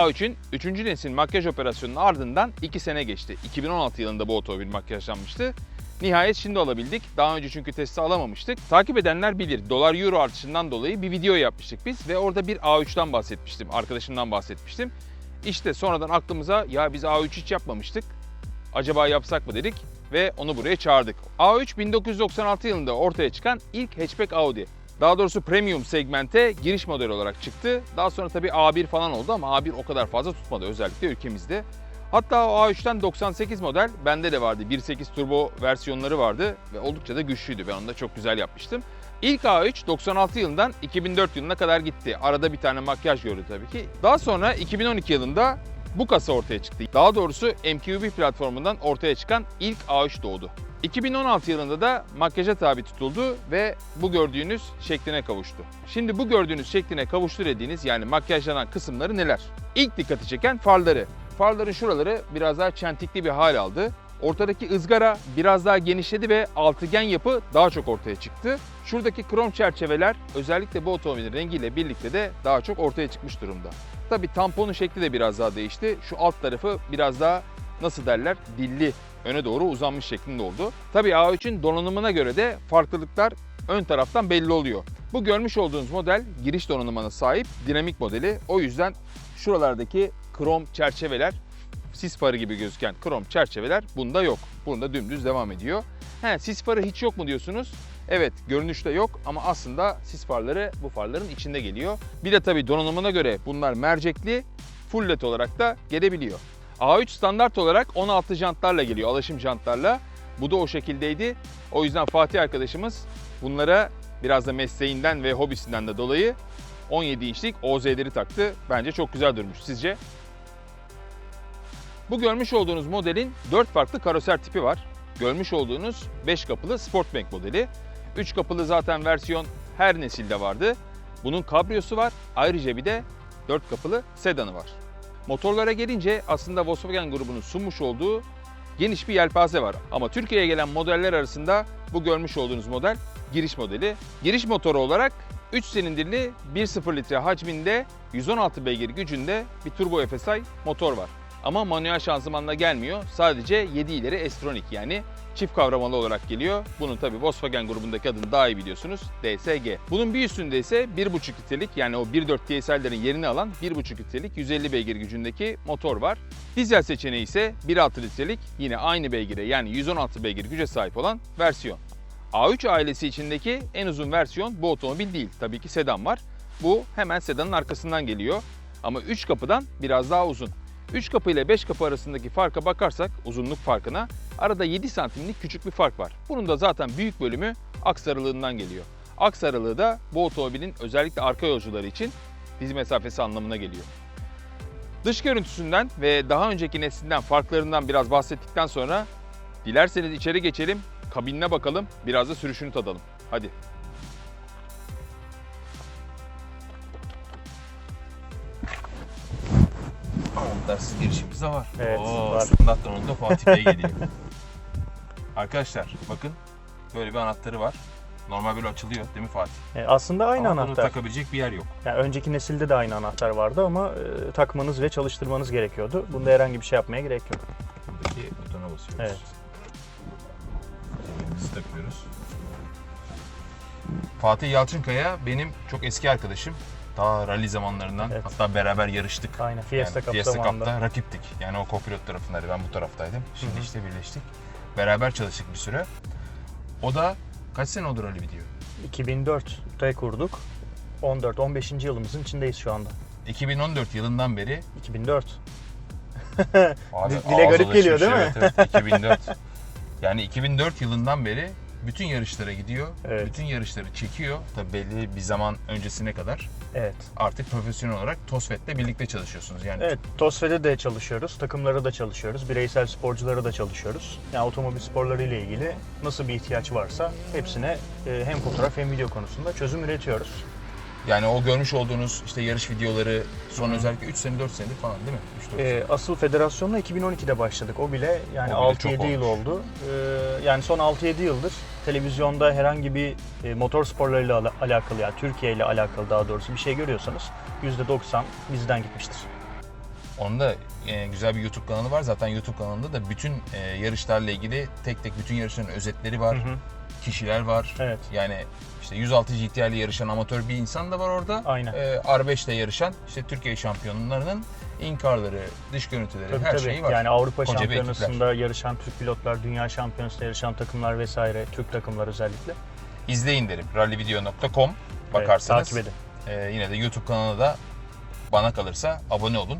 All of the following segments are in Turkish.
A3'ün 3. nesil makyaj operasyonunun ardından 2 sene geçti. 2016 yılında bu otomobil makyajlanmıştı. Nihayet şimdi alabildik. Daha önce çünkü testi alamamıştık. Takip edenler bilir. Dolar euro artışından dolayı bir video yapmıştık biz ve orada bir A3'ten bahsetmiştim. Arkadaşımdan bahsetmiştim. İşte sonradan aklımıza ya biz A3 hiç yapmamıştık. Acaba yapsak mı dedik ve onu buraya çağırdık. A3 1996 yılında ortaya çıkan ilk hatchback Audi. Daha doğrusu premium segmente giriş model olarak çıktı. Daha sonra tabii A1 falan oldu ama A1 o kadar fazla tutmadı özellikle ülkemizde. Hatta o A3'ten 98 model bende de vardı. 1.8 turbo versiyonları vardı ve oldukça da güçlüydü. Ben onu da çok güzel yapmıştım. İlk A3 96 yılından 2004 yılına kadar gitti. Arada bir tane makyaj gördü tabii ki. Daha sonra 2012 yılında bu kasa ortaya çıktı. Daha doğrusu MQB platformundan ortaya çıkan ilk A3 doğdu. 2016 yılında da makyaja tabi tutuldu ve bu gördüğünüz şekline kavuştu. Şimdi bu gördüğünüz şekline kavuştu dediğiniz yani makyajlanan kısımları neler? İlk dikkati çeken farları. Farların şuraları biraz daha çentikli bir hal aldı. Ortadaki ızgara biraz daha genişledi ve altıgen yapı daha çok ortaya çıktı. Şuradaki krom çerçeveler özellikle bu otomobilin rengiyle birlikte de daha çok ortaya çıkmış durumda. Tabi tamponun şekli de biraz daha değişti. Şu alt tarafı biraz daha nasıl derler dilli öne doğru uzanmış şeklinde oldu. Tabi A3'ün donanımına göre de farklılıklar ön taraftan belli oluyor. Bu görmüş olduğunuz model giriş donanımına sahip dinamik modeli. O yüzden şuralardaki krom çerçeveler sis farı gibi gözüken krom çerçeveler bunda yok. Bunda dümdüz devam ediyor. He, sis farı hiç yok mu diyorsunuz? Evet görünüşte yok ama aslında sis farları bu farların içinde geliyor. Bir de tabii donanımına göre bunlar mercekli, full led olarak da gelebiliyor. A3 standart olarak 16 jantlarla geliyor, alışım jantlarla. Bu da o şekildeydi. O yüzden Fatih arkadaşımız bunlara biraz da mesleğinden ve hobisinden de dolayı 17 inçlik OZ'leri taktı. Bence çok güzel durmuş. Sizce? Bu görmüş olduğunuz modelin 4 farklı karoser tipi var. Görmüş olduğunuz 5 kapılı Sportback modeli. 3 kapılı zaten versiyon her nesilde vardı. Bunun kabriyosu var. Ayrıca bir de 4 kapılı sedanı var. Motorlara gelince aslında Volkswagen grubunun sunmuş olduğu geniş bir yelpaze var. Ama Türkiye'ye gelen modeller arasında bu görmüş olduğunuz model giriş modeli. Giriş motoru olarak 3 silindirli 1.0 litre hacminde 116 beygir gücünde bir turbo FSI motor var. Ama manuel şanzımanla gelmiyor. Sadece 7 ileri S-Tronic yani çift kavramalı olarak geliyor. Bunun tabi Volkswagen grubundaki adını daha iyi biliyorsunuz. DSG. Bunun bir üstünde ise 1.5 litrelik yani o 1.4 TSI'lerin yerini alan 1.5 litrelik 150 beygir gücündeki motor var. Dizel seçeneği ise 1.6 litrelik yine aynı beygire yani 116 beygir güce sahip olan versiyon. A3 ailesi içindeki en uzun versiyon bu otomobil değil. Tabii ki sedan var. Bu hemen sedanın arkasından geliyor. Ama 3 kapıdan biraz daha uzun. 3 kapı ile 5 kapı arasındaki farka bakarsak uzunluk farkına arada 7 santimlik küçük bir fark var. Bunun da zaten büyük bölümü aks aralığından geliyor. Aks aralığı da bu otomobilin özellikle arka yolcuları için diz mesafesi anlamına geliyor. Dış görüntüsünden ve daha önceki neslinden farklarından biraz bahsettikten sonra dilerseniz içeri geçelim, kabinine bakalım, biraz da sürüşünü tadalım. Hadi. Anahtarsız girişimiz de var. Evet, Oo, var. Standart donanımda Fatih Bey geliyor. Arkadaşlar bakın böyle bir anahtarı var. Normal böyle açılıyor değil mi Fatih? E, aslında aynı Ama bunu anahtar. takabilecek bir yer yok. Yani önceki nesilde de aynı anahtar vardı ama e, takmanız ve çalıştırmanız gerekiyordu. Bunda herhangi bir şey yapmaya gerek yok. Buradaki butona basıyoruz. Evet. Kemerimizi takıyoruz. Fatih Yalçınkaya benim çok eski arkadaşım. Daha rally zamanlarından Evet. hatta beraber yarıştık. Aynen Fiesta yani Cup Fiesta zamanında. Cup'ta rakiptik. Yani o kopilot tarafındaydı, ben bu taraftaydım. Şimdi Hı hı. işte birleştik. Beraber çalıştık bir süre. O da kaç sene oldu rally video? 2004'te kurduk. 14-15. yılımızın içindeyiz şu anda. 2014 yılından beri 2004. Abi Dile garip geliyor, değil mi? Evet, evet 2004. yani 2004 yılından beri bütün yarışlara gidiyor. Evet. Bütün yarışları çekiyor. Tabii belli bir zaman öncesine kadar Evet. artık profesyonel olarak Tosfet'le birlikte çalışıyorsunuz. Yani Evet, TOSFE'de de çalışıyoruz, takımları da çalışıyoruz, bireysel sporcuları da çalışıyoruz. Yani otomobil sporları ile ilgili nasıl bir ihtiyaç varsa hepsine e, hem fotoğraf hem video konusunda çözüm üretiyoruz. yani o görmüş olduğunuz işte yarış videoları son özellikle 3 sene 4 senedir falan değil mi? 3 4 E, asıl federasyonla 2012'de başladık. O bile yani O bile çok 6-7 yıl olmuş. oldu. E, yani son 6-7 yıldır televizyonda herhangi bir e, motor sporlarıyla ala- alakalı yani Türkiye ile alakalı daha doğrusu bir şey görüyorsanız %90 bizden gitmiştir. Onun da e, güzel bir YouTube kanalı var. Zaten YouTube kanalında da bütün e, yarışlarla ilgili tek tek bütün yarışların özetleri var. Hı hı. Kişiler var. Evet. Yani işte 106 GT'li yarışan amatör bir insan da var orada. Aynen. E, R5 ile yarışan işte Türkiye şampiyonlarının inkarları, dış görüntüleri, Tabii her tabii. şeyi var. Yani Avrupa Koca Şampiyonası'nda yarışan Türk pilotlar, Dünya Şampiyonası'nda yarışan takımlar vesaire, Türk takımlar özellikle. İzleyin derim. rallyvideo.com Evet, bakarsanız. takip edin. e, yine de YouTube kanalına da bana kalırsa abone olun.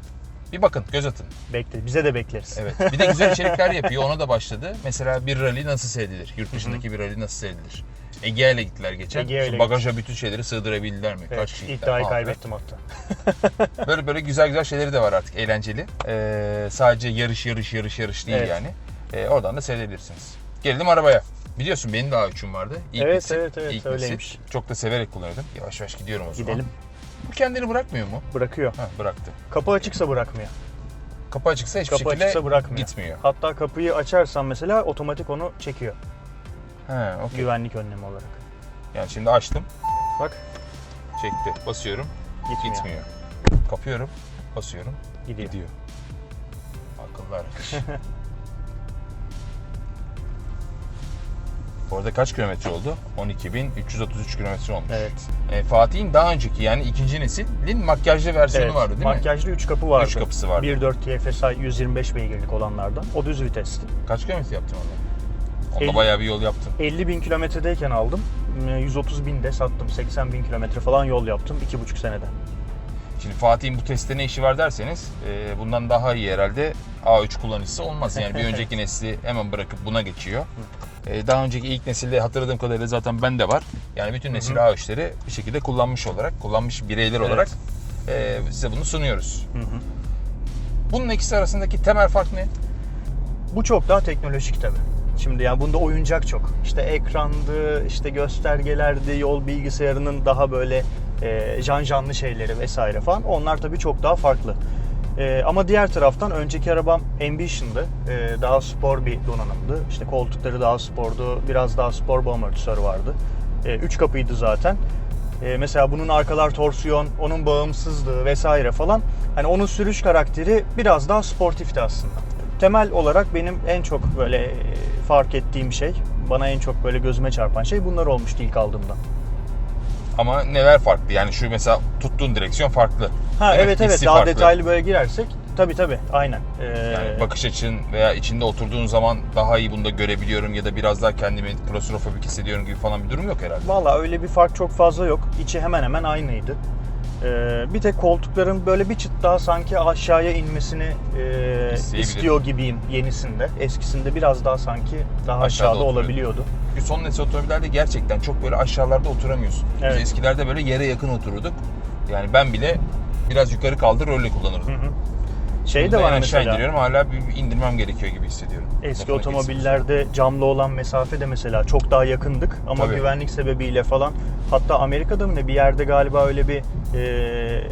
Bir bakın, göz atın. Bekle, bize de bekleriz. Evet. Bir de güzel içerikler yapıyor. Ona da başladı. Mesela bir rally nasıl seyredilir? Yurt dışındaki bir rally nasıl seyredilir? Ege'ye ile gittiler geçen. Ege'yle Şu bagaja bütün şeyleri sığdırabildiler mi? Evet, Kaç kişi iddiayı falan. kaybettim hatta. Böyle böyle güzel güzel şeyleri de var artık. Eğlenceli. Ee, sadece yarış yarış yarış yarış değil Evet. yani. Ee, oradan da seyredebilirsiniz. Gelelim arabaya. Biliyorsun benim de A3'üm vardı. İlk Evet, nesil. evet, evet, İlk öyleymiş. nesil. Çok da severek kullanıyordum. Yavaş yavaş gidiyorum o zaman. Gidelim. Bu kendini bırakmıyor mu? Bırakıyor. Ha, bıraktı. Kapı açıksa bırakmıyor. Kapı açıksa hiçbir Kapı şekilde açıksa bırakmıyor. gitmiyor. Hatta kapıyı açarsan mesela otomatik onu çekiyor. Ha, okey. Güvenlik önlemi olarak. Yani şimdi açtım. Bak Çekti. Basıyorum. gitmiyor. Gitmiyor. Kapıyorum. Basıyorum. Gidiyor. Gidiyor. Akıllı arkadaş. Bu arada kaç kilometre oldu? 12.333 kilometre olmuş. Evet. E, Fatih'in daha önceki yani ikinci neslin makyajlı versiyonu evet. vardı değil mi? Makyajlı 3 kapı vardı. Üç kapısı vardı. 1.4 TFSI 125 beygirlik olanlardan. O düz vitesti. Kaç kilometre yaptın onda? Onda Elli- bayağı bir yol yaptın. 50 bin kilometredeyken aldım. 130 bin de sattım. 80 bin kilometre falan yol yaptım 2,5 senede. Şimdi Fatih'in bu testte ne işi var derseniz e, bundan daha iyi herhalde A3 kullanıcısı olmaz. Yani bir önceki nesli hemen bırakıp buna geçiyor. E, daha önceki ilk nesilde hatırladığım kadarıyla zaten bende var. Yani bütün nesil A3'leri bir şekilde kullanmış olarak, kullanmış bireyler olarak e, size bunu sunuyoruz. Hı hı. Bunun ikisi arasındaki temel fark ne? Bu çok daha teknolojik tabii. Şimdi yani bunda oyuncak çok. İşte ekrandı, işte göstergelerdi, yol bilgisayarının daha böyle e, can canlı şeyleri vesaire falan. Onlar tabii çok daha farklı. E, ama diğer taraftan önceki arabam Ambition'dı. E, daha spor bir donanımdı. İşte koltukları daha spordu, biraz daha spor bir amortisör vardı. E, üç kapıydı zaten. E, mesela bunun arkalar torsiyon, onun bağımsızlığı vesaire falan. Hani onun sürüş karakteri biraz daha sportifti aslında. Temel olarak benim en çok böyle e, fark ettiğim şey, bana en çok böyle gözüme çarpan şey bunlar olmuştu ilk aldığımda. Ama neler farklı? Yani şu mesela tuttuğun direksiyon farklı. Ha evet evet Hissi daha farklı. detaylı böyle girersek tabii tabii aynen. Ee, Yani bakış açın veya içinde oturduğun zaman daha iyi bunu da görebiliyorum ya da biraz daha kendimi klostrofobik hissediyorum gibi falan bir durum yok herhalde. Valla öyle bir fark çok fazla yok. İçi hemen hemen aynıydı. Ee, bir tek koltukların böyle bir çıt daha sanki aşağıya inmesini e, istiyor gibiyim yenisinde. Eskisinde biraz daha sanki daha Aşağıda aşağıda olabiliyordu. Çünkü son nesil otomobillerde gerçekten çok böyle aşağılarda oturamıyorsun. Biz Evet. eskilerde böyle yere yakın otururduk. Yani ben bile biraz yukarı kaldır öyle kullanırdım. Hı hı. Şey de var aşağı mesela. indiriyorum hala bir bir indirmem gerekiyor gibi hissediyorum. Eski Lafını otomobillerde camlı olan mesafe de mesela çok daha yakındık ama Tabii. güvenlik sebebiyle falan hatta Amerika'da mı ne bir yerde galiba öyle bir e,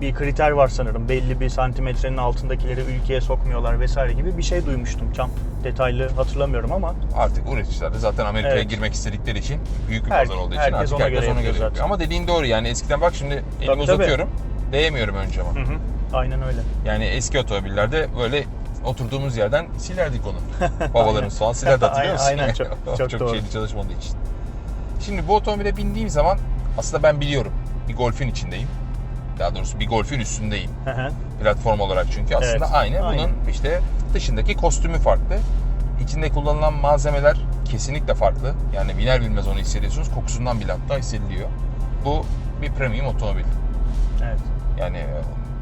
bir kriter var sanırım. Belli bir santimetrenin altındakileri ülkeye sokmuyorlar vesaire gibi bir şey duymuştum. Tam detaylı hatırlamıyorum ama. Artık üreticiler de zaten Amerika'ya Evet. girmek istedikleri için büyük bir Her- pazar olduğu için herkes artık ona herkes göre ona göre yapıyor. Ama dediğin doğru yani eskiden bak şimdi elimi tabii. uzatıyorum. Değemiyorum önce ama. hı hı, aynen öyle. Yani eski otomobillerde böyle oturduğumuz yerden silerdik onu. Babalarımız falan silerdi hatırlıyor musun? Aynen, çok- çok çok doğru. şeyli çalışmadığı için. Şimdi bu otomobile bindiğim zaman aslında ben biliyorum. Bir golfün içindeyim. Daha doğrusu bir golfün üstündeyim. Platform olarak çünkü aslında Evet, aynı. Bunun işte dışındaki kostümü farklı. İçinde kullanılan malzemeler kesinlikle farklı. Yani biner bilmez onu hissediyorsunuz. Kokusundan bile hatta hissediliyor. Bu bir premium otomobil. evet. Yani e,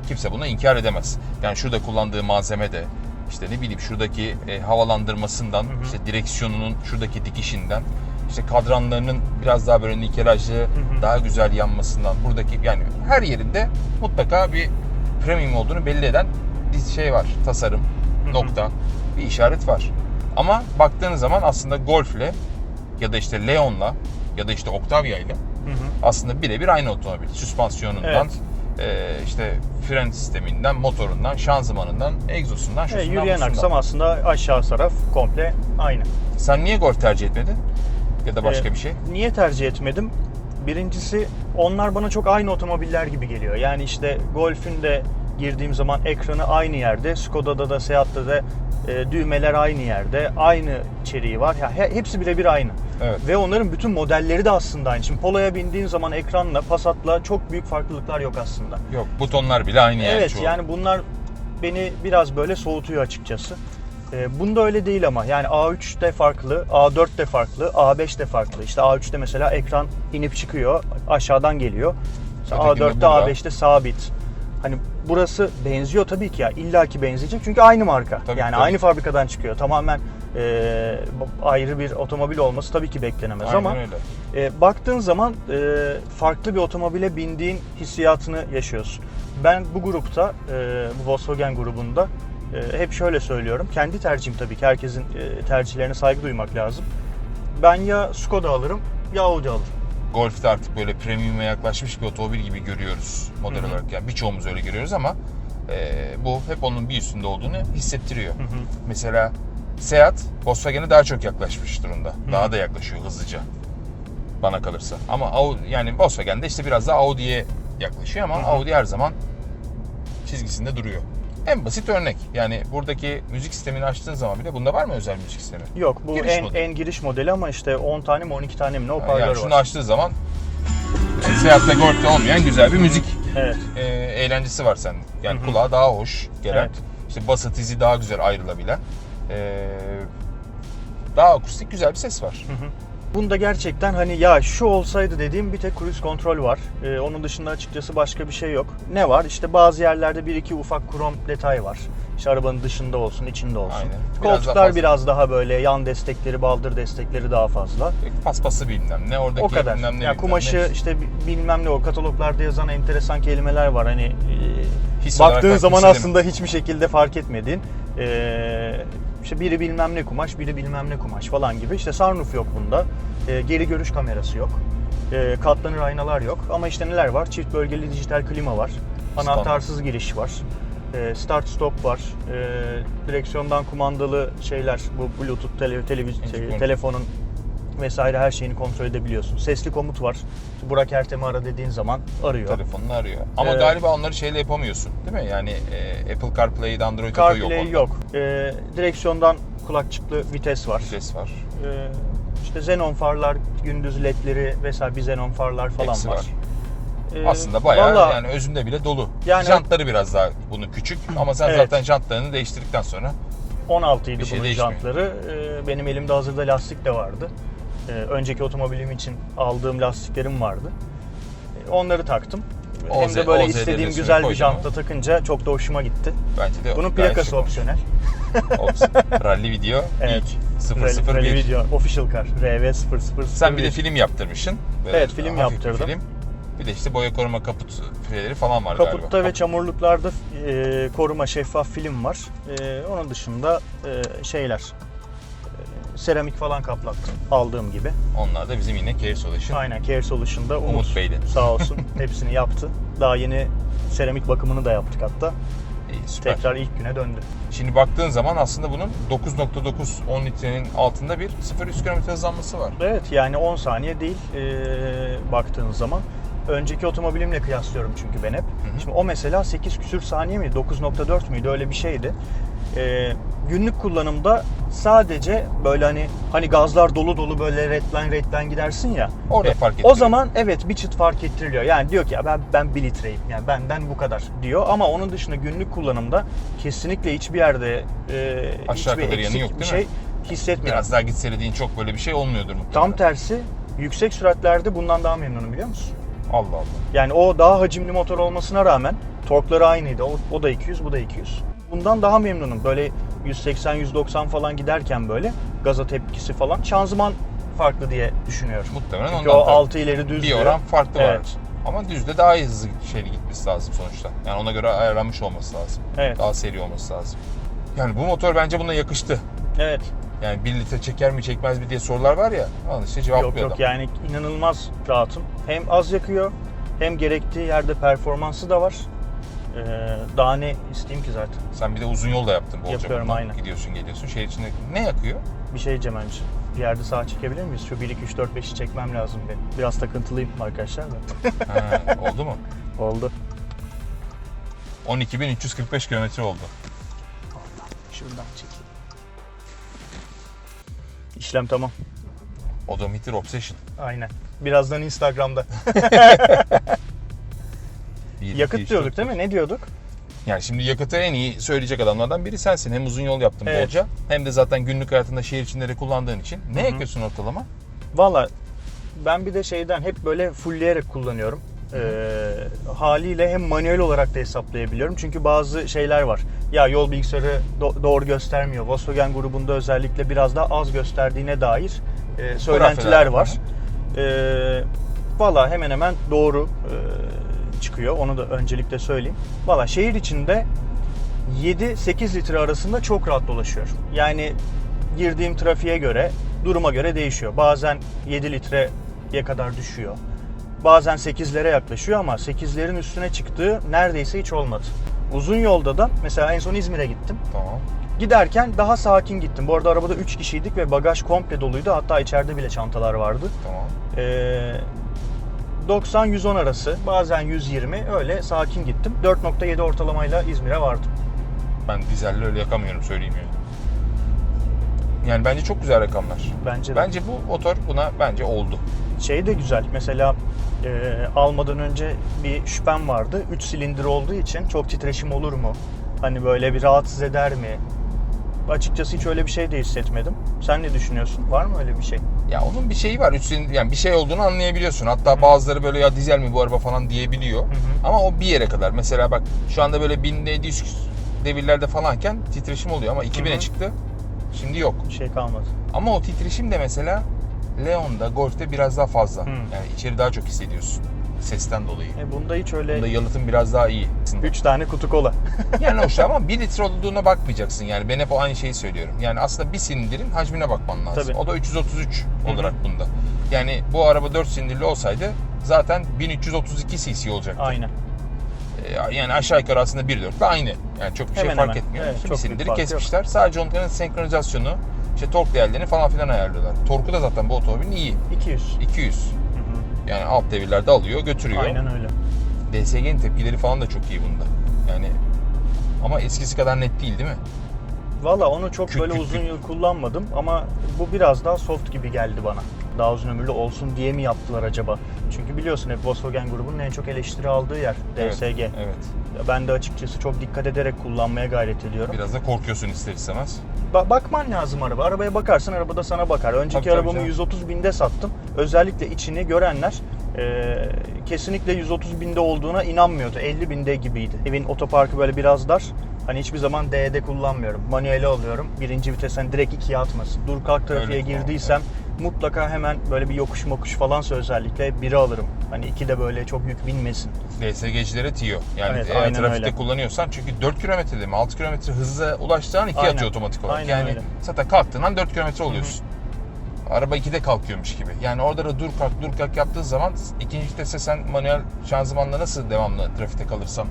kimse bunu inkar edemez. Yani şurada kullandığı malzeme de işte ne bileyim şuradaki e, havalandırmasından, Hı hı. işte direksiyonunun şuradaki dikişinden, işte kadranlarının biraz daha böyle nikelajlı, daha güzel yanmasından, buradaki yani her yerinde mutlaka bir premium olduğunu belli eden bir şey var. Tasarım, Hı hı. nokta, bir işaret var. Ama baktığınız zaman aslında Golf'le ya da işte Leon'la ya da işte Octavia ile aslında birebir aynı otomobil. Süspansiyonundan, e, işte fren sisteminden, motorundan, şanzımanından, egzosundan, E, şusundan, yürüyen busundan. aksam aslında aşağı taraf komple aynı. Sen niye Golf tercih etmedin? Ya da başka Ee, bir şey? Niye tercih etmedim? Birincisi onlar bana çok aynı otomobiller gibi geliyor. Yani işte Golf'ün de girdiğim zaman ekranı aynı yerde. Skoda'da da Seat'ta da e, düğmeler aynı yerde. Aynı içeriği var. Ya he- hepsi birebir aynı. Evet. Ve onların bütün modelleri de aslında aynı. Şimdi Polo'ya bindiğin zaman ekranla Passat'la çok büyük farklılıklar yok aslında. Yok butonlar bile aynı yani evet çoğu. yani bunlar beni biraz böyle soğutuyor açıkçası. Ee, bunda öyle değil ama yani A3 de farklı, A4 de farklı, A5 de farklı. İşte A3'te mesela ekran inip çıkıyor, aşağıdan geliyor. Mesela Ötekinde A4'te burada. A5'te sabit. Hani burası benziyor tabii ki ya illaki benzeyecek çünkü aynı marka. Tabii, yani tabii. aynı fabrikadan çıkıyor. Tamamen e, ayrı bir otomobil olması tabii ki beklenemez Aynen ama öyle. e, baktığın zaman e, farklı bir otomobile bindiğin hissiyatını yaşıyorsun. Ben bu grupta, e, bu Volkswagen grubunda e, hep şöyle söylüyorum. Kendi tercihim tabii ki. Herkesin e, tercihlerine saygı duymak lazım. Ben ya Skoda alırım ya Audi alırım. Golf'te artık böyle premium'a yaklaşmış bir otomobil gibi görüyoruz model Hı hı. olarak. Yani birçoğumuz öyle görüyoruz ama e, bu hep onun bir üstünde olduğunu hissettiriyor. Hı hı. Mesela Seat Volkswagen'e daha çok yaklaşmış durumda. Hı. Daha da yaklaşıyor hızlıca. Bana kalırsa. Ama Audi, yani Volkswagen de işte biraz daha Audi'ye yaklaşıyor ama Hı hı. Audi her zaman çizgisinde duruyor. En basit örnek. Yani buradaki müzik sistemini açtığın zaman bile bunda var mı özel müzik sistemi? Yok bu Giriş en, modeli. en giriş modeli ama işte 10 tane mi 12 tane mi ne Yani hoparlör şunu var. açtığı zaman e, ve Golf'te olmayan güzel bir müzik Evet. e, eğlencesi var sende. Yani Hı hı. kulağa daha hoş gelen, Evet. işte basıt izi daha güzel ayrılabilen, e, daha akustik güzel bir ses var. Hı hı. Bunda gerçekten hani ya şu olsaydı dediğim bir tek cruise kontrol var. Ee, onun dışında açıkçası başka bir şey yok. Ne var? İşte bazı yerlerde bir iki ufak krom detay var. İşte arabanın dışında olsun, içinde olsun. Aynen. Biraz Koltuklar daha fazla. biraz daha böyle yan destekleri, baldır destekleri daha fazla. Paspası bilmem ne, oradaki o kadar. bilmem ne. Ya bilmem kumaşı ne. işte bi- bilmem ne o kataloglarda yazan enteresan kelimeler var. Hani e, His olarak baktığın belki zaman aslında hiçbir şekilde fark etmediğin e, işte biri bilmem ne kumaş, biri bilmem ne kumaş falan gibi. İşte sunroof yok bunda. E, geri görüş kamerası yok. E, katlanır aynalar yok. Ama işte neler var? Çift bölgeli dijital klima var. Anahtarsız giriş var. E, start stop var. E, direksiyondan kumandalı şeyler bu Bluetooth tele, televiz- şey, telefonun vesaire her şeyini kontrol edebiliyorsun. Sesli komut var. Burak Ertem'i ara dediğin zaman arıyor. telefonunu arıyor. Ama Ee, galiba onları şeyle yapamıyorsun değil mi? Yani e, Apple CarPlay'de Android Auto yok CarPlay yok. Ee, direksiyondan kulakçıklı vites var. Ses var. Ee, işte xenon farlar, gündüz ledleri vesaire bir xenon farlar falan Hepsi var. var. Ee, Aslında bayağı vallahi yani özünde bile dolu. Yani- Jantları biraz daha bunun küçük ama sen Evet. zaten jantlarını değiştirdikten sonra 16 idi şey bunun değişmiyor. jantları. Ee, benim elimde hazırda lastik de vardı. Ee, önceki otomobilim için aldığım lastiklerim vardı. Ee, onları taktım. Hem OZ de böyle OZ'leri istediğim güzel bir jantla takınca çok da hoşuma gitti. bence de Bunun plakası opsiyonel. Rally video Evet. ilk Rally, 001. Rally video, official car, RV001. Sen bir de film yaptırmışsın. Böyle Evet, film hafif bir yaptırdım. Film. Bir de işte boya koruma kaput fileleri falan var Kaputta galiba. ve çamurluklarda e, koruma şeffaf film var. E, onun dışında e, şeyler, e, seramik falan kaplattım aldığım gibi. Onlar da bizim yine Care Solution. Aynen Care Solution'da Umut, Umut Bey'di. sağ olsun hepsini yaptı. Daha yeni seramik bakımını da yaptık hatta. İyi, süper. Tekrar ilk güne döndü. Şimdi baktığın zaman aslında bunun 9.9 10 litrenin altında bir 0-100 km hızlanması var. Evet yani 10 saniye değil e, baktığın zaman. Önceki otomobilimle kıyaslıyorum çünkü ben hep. hı. Şimdi o mesela 8 küsür saniye miydi? 9.4 müydü? Öyle bir şeydi. E, günlük kullanımda sadece böyle hani hani gazlar dolu dolu böyle redline redline gidersin ya. Orada E, fark O ettiriyor. zaman evet bir çıt fark ettiriliyor. Yani diyor ki ya ben ben 1 litreyim. Yani benden bu kadar diyor. Ama onun dışında günlük kullanımda kesinlikle hiçbir yerde e, Aşağı hiçbir kadar yanı eksik yok, bir değil şey mi? hissetmiyorum. Biraz daha gitse dediğin çok böyle bir şey olmuyordur muhtemelen. Tam tersi yüksek süratlerde bundan daha memnunum biliyor musun? Allah Allah. Yani o daha hacimli motor olmasına rağmen torkları aynıydı. O, o da 200, bu da 200. Bundan daha memnunum. Böyle 180-190 falan giderken böyle gaza tepkisi falan. Şanzıman farklı diye düşünüyorum. Muhtemelen Çünkü ondan o da 6 ileri düz bir diyor. oran farklı var. Evet. Ama düzde daha hızlı şeyli gitmesi lazım sonuçta. Yani ona göre ayarlanmış olması lazım. Evet. Daha seri olması lazım. Yani bu motor bence buna yakıştı. Evet. Yani 1 litre çeker mi çekmez mi diye sorular var ya. Al işte cevaplıyor Yok yok adam. yani inanılmaz rahatım. Hem az yakıyor hem gerektiği yerde performansı da var. Ee, daha ne isteyeyim ki zaten. Sen bir de uzun yol da yaptın bolca. Yapıyorum, bundan. aynen. Gidiyorsun geliyorsun. Şehir içinde ne yakıyor? Bir şey önce. Bir yerde sağ çekebilir miyiz? Şu 1, 2, 3, 4, 5'i çekmem lazım benim. Biraz takıntılıyım arkadaşlar da. Ha, oldu mu? Oldu. 12.345 kilometre oldu. Şuradan çekeyim. İşlem tamam. Odometer Obsession. Aynen. Birazdan Instagram'da. Yakıt iki, üç, diyorduk dört, değil mi? Ne diyorduk? Yani şimdi yakıtı en iyi söyleyecek adamlardan biri sensin. Hem uzun yol yaptın Evet. bolca hem de zaten günlük hayatında şehir içinde kullandığın için. Ne Hı hı. yakıyorsun ortalama? Valla ben bir de şeyden hep böyle fullleyerek kullanıyorum. Ee, haliyle hem manuel olarak da hesaplayabiliyorum. Çünkü bazı şeyler var. Ya yol bilgisayarı do- doğru göstermiyor. Volkswagen grubunda özellikle biraz daha az gösterdiğine dair e, söylentiler var. Ee, Valla hemen hemen doğru e, çıkıyor. Onu da öncelikle söyleyeyim. Valla şehir içinde 7-8 litre arasında çok rahat dolaşıyor. Yani girdiğim trafiğe göre, duruma göre değişiyor. Bazen 7 litreye kadar düşüyor. Bazen 8'lere yaklaşıyor ama 8'lerin üstüne çıktığı neredeyse hiç olmadı. Uzun yolda da mesela en son İzmir'e gittim. Tamam. Giderken daha sakin gittim. Bu arada arabada 3 kişiydik ve bagaj komple doluydu. Hatta içeride bile çantalar vardı. Tamam. Ee, 90-110 arası bazen 120 öyle sakin gittim. 4.7 ortalamayla İzmir'e vardım. Ben dizelle öyle yakamıyorum söyleyeyim yani. Yani bence çok güzel rakamlar. Bence de. Bence bu motor buna bence oldu. Şey de güzel. Mesela e, almadan önce bir şüphem vardı. 3 silindir olduğu için çok titreşim olur mu? Hani böyle bir rahatsız eder mi? Açıkçası hiç öyle bir şey de hissetmedim. Sen ne düşünüyorsun? Var mı öyle bir şey? Ya onun bir şeyi var. Silindir- yani bir şey olduğunu anlayabiliyorsun. Hatta bazıları böyle ya dizel mi bu araba falan diyebiliyor. hı. Ama o bir yere kadar. Mesela bak şu anda böyle 1700 devirlerde falanken titreşim oluyor ama 2000'e Hı hı. çıktı. Şimdi yok. Bir şey kalmadı. Ama o titreşim de mesela Leon'da, Golf'te biraz daha fazla. Hı. Yani içeri daha çok hissediyorsun. Sesten dolayı. E bunda hiç öyle Bunda yalıtım biraz daha iyi. 3 tane kutu kola. Yani hoş ama 1 litre olduğuna bakmayacaksın yani. Ben hep o aynı şeyi söylüyorum. Yani aslında bir silindirin hacmine bakman lazım. Tabii. O da 333 Hı hı. olarak bunda. Yani bu araba 4 silindirli olsaydı zaten 1332 cc olacaktı. Aynen. Ee, Yani aşağı yukarı aslında 1.4 ile aynı. Yani çok bir şey Hemen fark hemen. etmiyor. Evet, çok silindiri fark yok. kesmişler. Sadece onların senkronizasyonu, işte tork değerlerini falan filan ayarlıyorlar. Torku da zaten bu otomobilin iyi. 200. 200. Yani alt devirlerde alıyor, götürüyor. Aynen öyle. DSG'nin tepkileri falan da çok iyi bunda. Yani ama eskisi kadar net değil değil mi? Valla onu çok Küt böyle küt uzun küt. yıl kullanmadım ama bu biraz daha soft gibi geldi bana. Daha uzun ömürlü olsun diye mi yaptılar acaba? Çünkü biliyorsun hep Volkswagen grubunun en çok eleştiri aldığı yer DSG. Evet. evet. Ben de açıkçası çok dikkat ederek kullanmaya gayret ediyorum. Biraz da korkuyorsun ister istemez. Ba- bakman lazım araba. Arabaya bakarsın araba da sana bakar. Önceki Tabii, tabii arabamı canım. 130 binde sattım. Özellikle içini görenler e, kesinlikle 130 binde olduğuna inanmıyordu. 50 binde gibiydi. Evin otoparkı böyle biraz dar. Hani hiçbir zaman D'de kullanmıyorum. Manuele alıyorum. Birinci vitesten direkt ikiye atmasın. Dur kalk trafiğe kullan, girdiysem mutlaka hemen böyle bir yokuş mokuş falansa özellikle biri alırım. Hani iki de böyle çok yük binmesin. DSG'cilere tiyo. Yani Evet, eğer trafikte öyle. kullanıyorsan çünkü 4 kilometrede mi 6 kilometre hızla ulaştığın 2 Aynen. atıyor otomatik olarak. Aynen yani öyle. zaten kalktığın an 4 kilometre oluyorsun. Araba 2'de kalkıyormuş gibi. Yani orada da dur kalk dur kalk yaptığın zaman ikinci viteste sen manuel şanzımanla nasıl devamlı trafikte kalırsan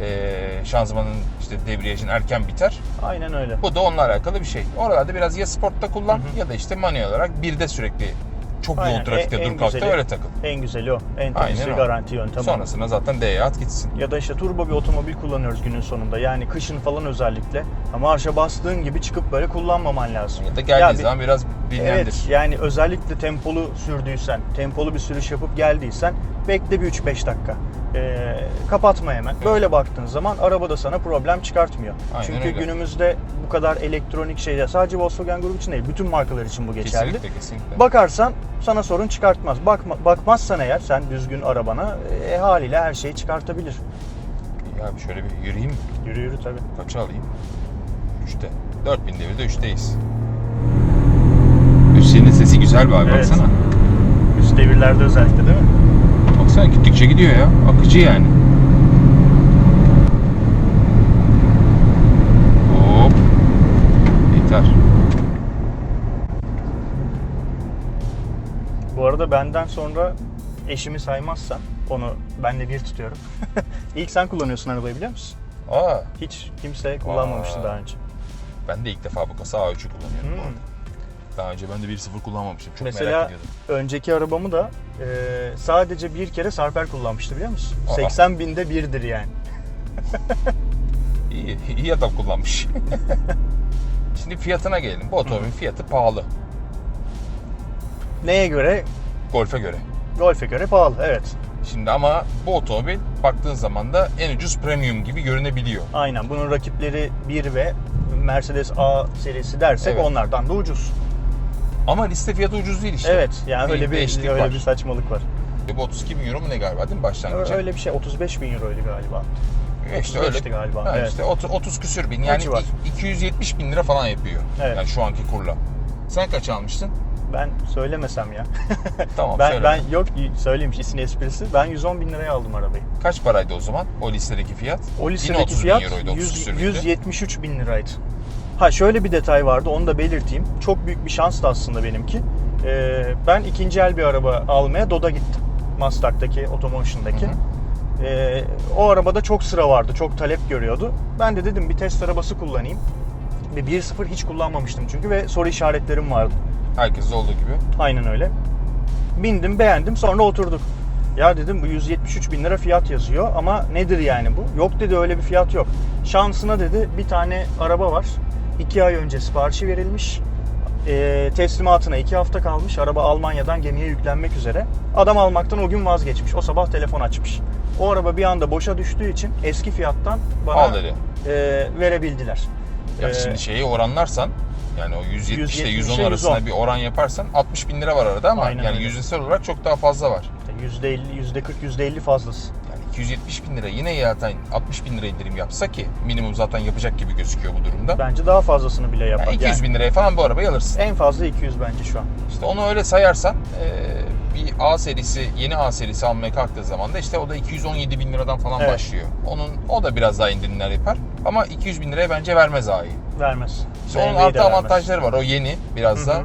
eee şanzımanın işte debriyajın erken biter. Aynen öyle. Bu da onunla alakalı bir şey. Oralarda biraz ya sportta kullan Hı hı. ya da işte manuel olarak bir de sürekli çok Aynen. yoğun trafikte En- en dur kalkta öyle takıl. En güzeli o. En temiz garanti yöntem. o. Sonrasında zaten D'ye at gitsin. Ya da işte turbo bir otomobil kullanıyoruz günün sonunda. Yani kışın falan özellikle. Ama marşa bastığın gibi çıkıp böyle kullanmaman lazım. Ya da geldiği Ya bir- zaman biraz dinlendir. Evet yani özellikle tempolu sürdüysen, tempolu bir sürüş yapıp geldiysen bekle bir 3-5 dakika. Ee, kapatma hemen. Böyle baktığın zaman araba da sana problem çıkartmıyor. Aynen Çünkü öyle. günümüzde bu kadar elektronik şeyler sadece Volkswagen grubu için değil bütün markalar için bu geçerli. Kesinlikle kesinlikle. Bakarsan sana sorun çıkartmaz. Bakma, bakmazsan eğer sen düzgün arabana e, haliyle her şeyi çıkartabilir. Ya bir şöyle bir yürüyeyim mi? Yürü yürü tabii. Kaça alayım? 3'te. 4000 devirde 3'teyiz. Hüseyin'in sesi güzel bir abi Evet. baksana. Üst devirlerde özellikle değil mi? Baksana gittikçe gidiyor ya. Akıcı yani. Hop. Yeter. Bu arada benden sonra eşimi saymazsan onu benle bir tutuyorum. İlk sen kullanıyorsun arabayı biliyor musun? Aa, Hiç kimse kullanmamıştı Aa. daha önce. ben de ilk defa bu kasa A3'ü kullanıyorum bu Hmm. arada. Daha önce ben de 1.0 kullanmamıştım. Çok Mesela merak ediyordum. önceki arabamı da e, sadece bir kere Sarper kullanmıştı biliyor musun? Aa. 80 binde birdir yani. iyi, iyi adam kullanmış. Şimdi fiyatına gelelim. Bu otomobilin fiyatı pahalı. Neye göre? Golf'e göre. Golf'e göre pahalı. Evet. Şimdi ama bu otomobil baktığın zaman da en ucuz premium gibi görünebiliyor. Aynen. Bunun rakipleri 1 ve Mercedes A serisi dersek Evet. onlardan da ucuz. Ama liste fiyatı ucuz değil işte. Evet. Yani öyle bir öyle var. bir saçmalık var. Bu 32 bin euro mu ne galiba değil mi başlangıcı? Öyle bir şey 35 bin euroydu galiba. işte 35'ti öyle. galiba, Ha, evet. işte 30, 30 küsür bin. Yani civar. i- 270 bin lira falan yapıyor. Evet. Yani şu anki kurla. Sen kaç almıştın? Ben söylemesem ya. Tamam ben söyle. ben yok söyleyeyim işin esprisi. Ben 110 bin liraya aldım arabayı. Kaç paraydı o zaman o listedeki fiyat? O listedeki 30 bin fiyat euroydu, 30 100 küsür bindi. 173 bin liraydı. Ha şöyle bir detay vardı onu da belirteyim. Çok büyük bir şanstı aslında benimki. Ee, ben ikinci el bir araba almaya Doda gittim. Maslak'taki, Otomotion'daki. Hı hı. Ee, o arabada çok sıra vardı, çok talep görüyordu. Ben de dedim bir test arabası kullanayım. Ve 1.0 hiç kullanmamıştım çünkü ve soru işaretlerim vardı. Herkes olduğu gibi. Aynen öyle. Bindim, beğendim, sonra oturduk. Ya dedim bu 173 bin lira fiyat yazıyor ama nedir yani bu? Yok dedi öyle bir fiyat yok. Şansına dedi bir tane araba var. 2 ay önce siparişi verilmiş. Ee, teslimatına 2 hafta kalmış. Araba Almanya'dan gemiye yüklenmek üzere. Adam almaktan o gün vazgeçmiş. O sabah telefon açmış. O araba bir anda boşa düştüğü için eski fiyattan bana Al dedi. e, verebildiler. Ya Ee, şimdi şeyi oranlarsan yani o 170 ile 110 170'e arasında 110. bir oran yaparsan 60 bin lira var arada ama Aynen yani öyle. yüzdesel olarak çok daha fazla var. %50, %40, %50 fazlası. Yani 270 bin lira yine zaten 60 bin lira indirim yapsa ki minimum zaten yapacak gibi gözüküyor bu durumda. Bence daha fazlasını bile yapar. Yani 200 Yani bin liraya falan bu arabayı alırsın. En fazla 200 bence şu an. İşte onu öyle sayarsan eee, bir A serisi, yeni A serisi almaya kalktığı zaman da işte o da 217 bin liradan falan Evet. başlıyor. Onun o da biraz daha indirimler yapar. Ama 200 bin liraya bence vermez A'yı. Vermez. İşte onun BMW'yi artı avantajları var. O yeni biraz Hı hı. da. Eee,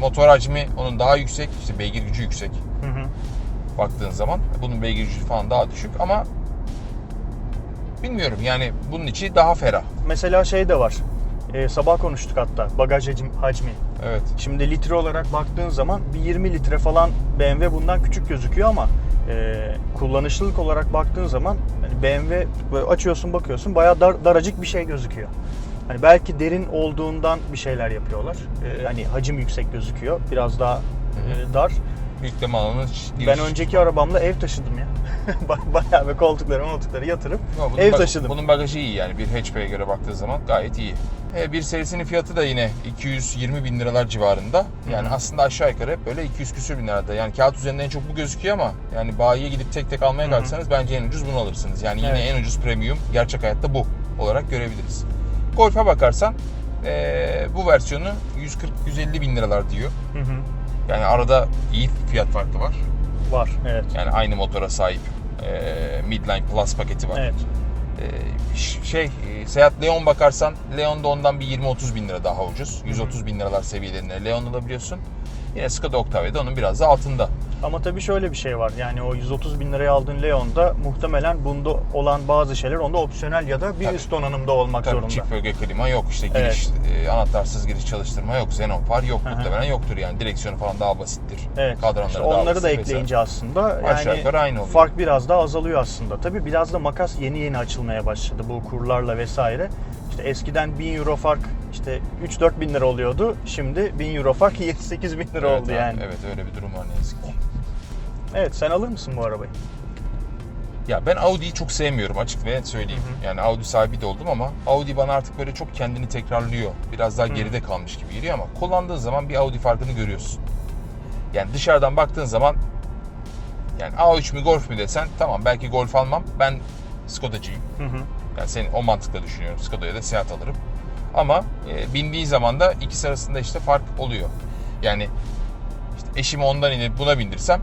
motor hacmi onun daha yüksek. işte beygir gücü yüksek. Baktığın zaman. Bunun beygir gücü falan daha düşük ama bilmiyorum yani bunun içi daha ferah. Mesela şey de var. Ee, sabah konuştuk hatta bagaj hacmi. Evet. Şimdi litre olarak baktığın zaman bir 20 litre falan BMW bundan küçük gözüküyor ama e, kullanışlılık olarak baktığın zaman hani BMW açıyorsun bakıyorsun bayağı dar, daracık bir şey gözüküyor. Hani belki derin olduğundan bir şeyler yapıyorlar. Ee, hani hacim yüksek gözüküyor. Biraz daha e, dar. Yükleme alanı giriş. Ben önceki arabamla ev taşıdım ya. Ba- Bayağı bir koltukları koltukları yatırıp bunun ev bag- taşıdım. Bunun bagajı iyi yani bir hatchback'e göre baktığı zaman gayet iyi. E, bir serisinin fiyatı da yine 220 bin liralar civarında. Yani Hı hı. aslında aşağı yukarı hep böyle 200 küsür bin lirada. Yani kağıt üzerinde en çok bu gözüküyor ama yani bayiye gidip tek tek almaya Hı hı. kalksanız bence en ucuz bunu alırsınız. Yani yine Evet. en ucuz premium gerçek hayatta bu olarak görebiliriz. Golf'e bakarsan e, bu versiyonu 140-150 bin liralar diyor. Hı hı. Yani arada iyi fiyat farkı var. Var evet. Yani aynı motora sahip e, Midline Plus paketi var. Evet. Ş- şey e, Seat Leon bakarsan Leon da ondan bir 20-30 bin lira daha ucuz. 130 bin liralar seviyelerinde Leon alabiliyorsun. Yine Skoda Octavia da onun biraz da altında. Ama tabii şöyle bir şey var. Yani o 130 bin liraya aldığın Leon'da muhtemelen bunda olan bazı şeyler onda opsiyonel ya da bir Tabii. üst donanımda olmak Tabii zorunda. çift bölge klima yok işte giriş e, anahtarsız giriş çalıştırma yok. Xenon far yok Hı hı. muhtemelen yoktur yani direksiyonu falan daha basittir. Evet. Kadranları İşte daha onları da basit vesaire. ekleyince aslında Aşağı yani aynı oluyor. fark biraz daha azalıyor aslında. Tabii biraz da makas yeni yeni açılmaya başladı bu kurlarla vesaire. İşte eskiden 1000 euro fark işte 3-4 bin lira oluyordu. Şimdi 1000 euro fark 7-8 bin lira Evet oldu abi, yani. Evet öyle bir durum var ne yazık ki. Evet sen alır mısın bu arabayı? Ya ben Audi'yi çok sevmiyorum açık ve söyleyeyim. Hı hı. Yani Audi sahibi de oldum ama Audi bana artık böyle çok kendini tekrarlıyor. Biraz daha Hı. geride kalmış gibi geliyor ama kullandığın zaman bir Audi farkını görüyorsun. Yani dışarıdan baktığın zaman yani A3 mü Golf mü desen tamam belki Golf almam. Ben Skoda'cıyım. Hı hı. Yani senin o mantıkla düşünüyorum. Skoda'ya da Seat alırım. Ama e, bindiği zaman da ikisi arasında işte fark oluyor. Yani işte eşimi ondan inip buna bindirsem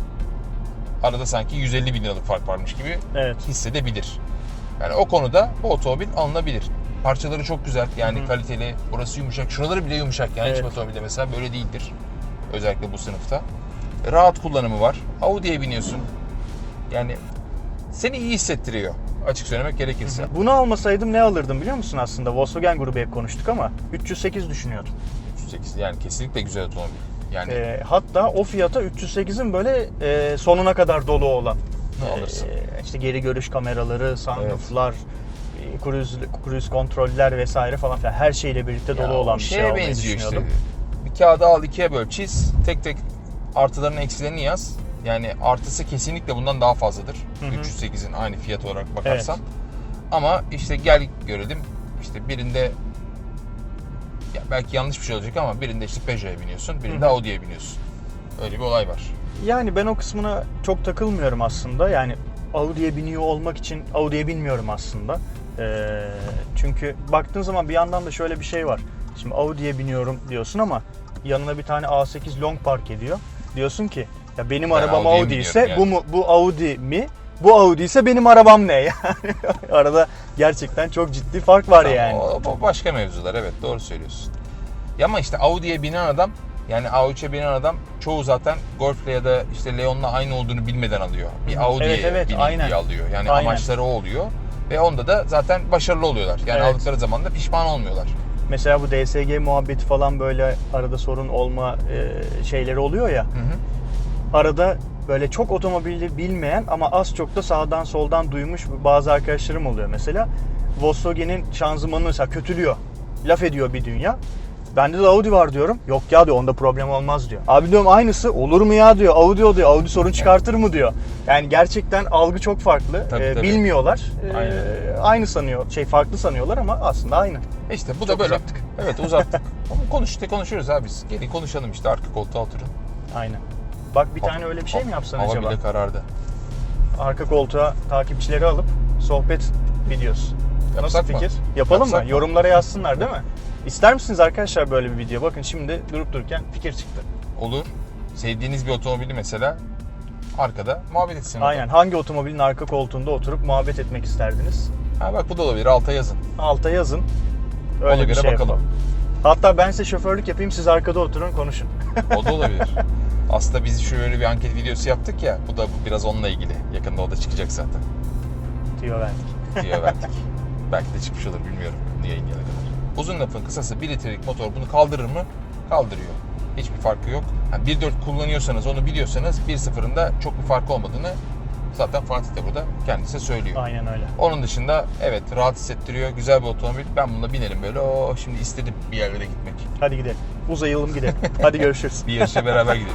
arada sanki 150 bin liralık fark varmış gibi Evet. hissedebilir. Yani o konuda bu otomobil alınabilir. Parçaları çok güzel yani Hı hı. kaliteli. Burası yumuşak. Şuraları bile yumuşak yani hiç Evet. otomobilde mesela böyle değildir. Özellikle bu sınıfta. Rahat kullanımı var. Audi'ye biniyorsun. Yani seni iyi hissettiriyor. Açık söylemek gerekirse. Bunu almasaydım ne alırdım biliyor musun aslında? Volkswagen grubu hep konuştuk ama 308 düşünüyordum. 308 yani kesinlikle güzel otomobil. Yani Ee, hatta o fiyata 308'in böyle e, sonuna kadar dolu olan alırsın. Ee, işte geri görüş kameraları, sunrooflar, e, cruise, cruise kontroller vesaire falan filan her şeyle birlikte dolu Ya olan o bir şey şeye almayı benziyor işte. düşünüyordum. Bir kağıdı al ikiye böl çiz. Tek tek artılarını eksilerini yaz. Yani artısı kesinlikle bundan daha fazladır. Hı hı. 308'in aynı fiyat olarak bakarsan. Ama işte gel görelim. İşte birinde ya belki yanlış bir şey olacak ama birinde işte Peugeot'a biniyorsun, birinde. Audi'ye biniyorsun. Öyle bir olay var. Yani ben o kısmına çok takılmıyorum aslında. Yani Audi'ye biniyor olmak için Audi'ye binmiyorum aslında. Ee, çünkü baktığın zaman bir yandan da şöyle bir şey var. Şimdi Audi'ye biniyorum diyorsun ama yanına bir tane A8 Long park ediyor. Diyorsun ki ya benim Ben arabam Audi'ye Audi ise biniyorum bu mu bu Audi mi? Bu Audi ise benim arabam ne? Yani arada gerçekten çok ciddi fark var Tamam, yani. O, o başka mevzular evet doğru söylüyorsun. Ya ama işte Audi'ye binen adam yani A3'e binen adam çoğu zaten Golf'le ya da işte Leon'la aynı olduğunu bilmeden alıyor. Bir. Audi'ye Evet, evet, bineyim aynen. alıyor. Yani Aynen. amaçları o oluyor. Ve onda da zaten başarılı oluyorlar. Yani Evet. aldıkları zaman da pişman olmuyorlar. Mesela bu DSG muhabbeti falan böyle arada sorun olma e, şeyleri oluyor ya. Hı hı. Arada böyle çok otomobili bilmeyen ama az çok da sağdan soldan duymuş bazı arkadaşlarım oluyor mesela. Volkswagen'in şanzımanını mesela kötülüyor. Laf ediyor bir dünya. Bende de Audi var diyorum. Yok ya diyor onda problem olmaz diyor. Abi diyorum aynısı olur mu ya diyor. Audi o diyor. Audi sorun çıkartır mı diyor. Yani gerçekten algı çok farklı. Tabii, Ee, tabii. Bilmiyorlar. Ee, Aynen. aynı sanıyor. Şey farklı sanıyorlar ama aslında aynı. İşte bu Çok da böyle. uzattık. Evet uzattık. Ama konuş işte konuşuyoruz abi biz. Gelin konuşalım işte arka koltuğa oturun. Aynen. Bak bir tane öyle bir şey mi yapsan Hava acaba? bile karardı. arka koltuğa takipçileri alıp sohbet videosu. Yapsak Nasıl mı? fikir? Yapalım Yapsak mı? mı? Yorumlara yazsınlar değil mi? İster misiniz arkadaşlar böyle bir video? Bakın şimdi durup dururken fikir çıktı. Olur. Sevdiğiniz bir otomobili mesela arkada muhabbet etsin. orada. Aynen. Hangi otomobilin arka koltuğunda oturup muhabbet etmek isterdiniz? Ha bak bu da olabilir. Alta yazın. Alta yazın. Öyle Ona göre şey bakalım. yapalım. Hatta ben size şoförlük yapayım, siz arkada oturun konuşun. O da olabilir. Aslında biz şöyle bir anket videosu yaptık ya. Bu da biraz onunla ilgili. Yakında o da çıkacak zaten. Diyor verdik. diye verdik. Belki de çıkmış olur bilmiyorum yayın gelene kadar. Uzun lafın kısası 1 litrelik motor bunu kaldırır mı? Kaldırıyor. Hiçbir farkı yok. Yani 1.4 kullanıyorsanız onu biliyorsanız 1.0'ın da çok bir farkı olmadığını zaten Fatih de burada kendisi söylüyor. Aynen öyle. Onun dışında evet rahat hissettiriyor. Güzel bir otomobil. Ben bununla binerim böyle. O şimdi istedim bir yerlere gitmek. Hadi gidelim. Uzayalım gidelim. Hadi görüşürüz. Bir yarışa beraber gidelim.